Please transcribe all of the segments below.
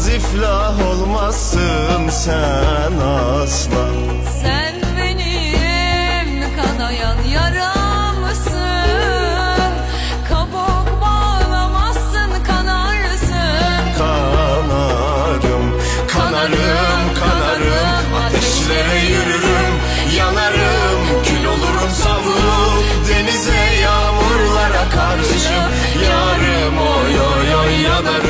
tutmaz iflah olmazsın sen asla. Sen benim kanayan yaramsın Kabuk bağlamazsın kanarsın. Kanarım, kanarım, kanarım. Ateşlere yürürüm, yanarım. Kül olurum savrulup denize yağmurlara karışım Yarım oy oy oy yanarım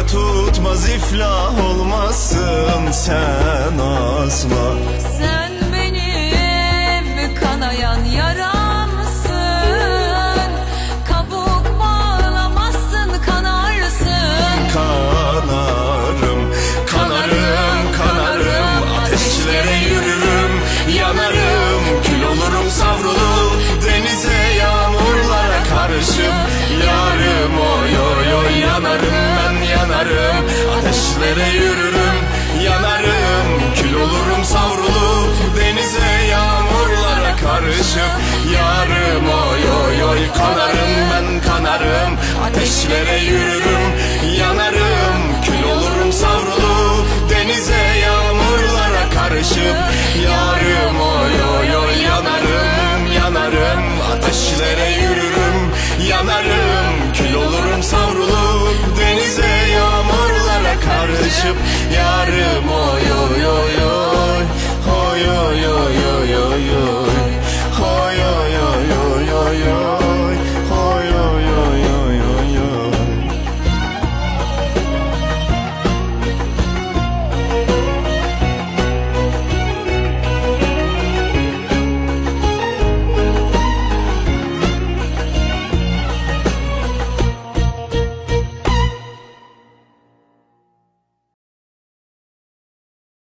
Tövbe tutmaz iflah olmazsın sen asla. Sen benim kanayan yaramsın. Kabuk bağlamazsın kanarsın. Kanarım, kanarım, kanarım. Ateşlere yürürüm, yanarım Ateşlere yürürüm, yanarım. Kül olurum savrulup denize yağmurlara karışıp Yarım oy oy oy kanarım ben kanarım. Ateşlere yürürüm, karışıp Yarım oy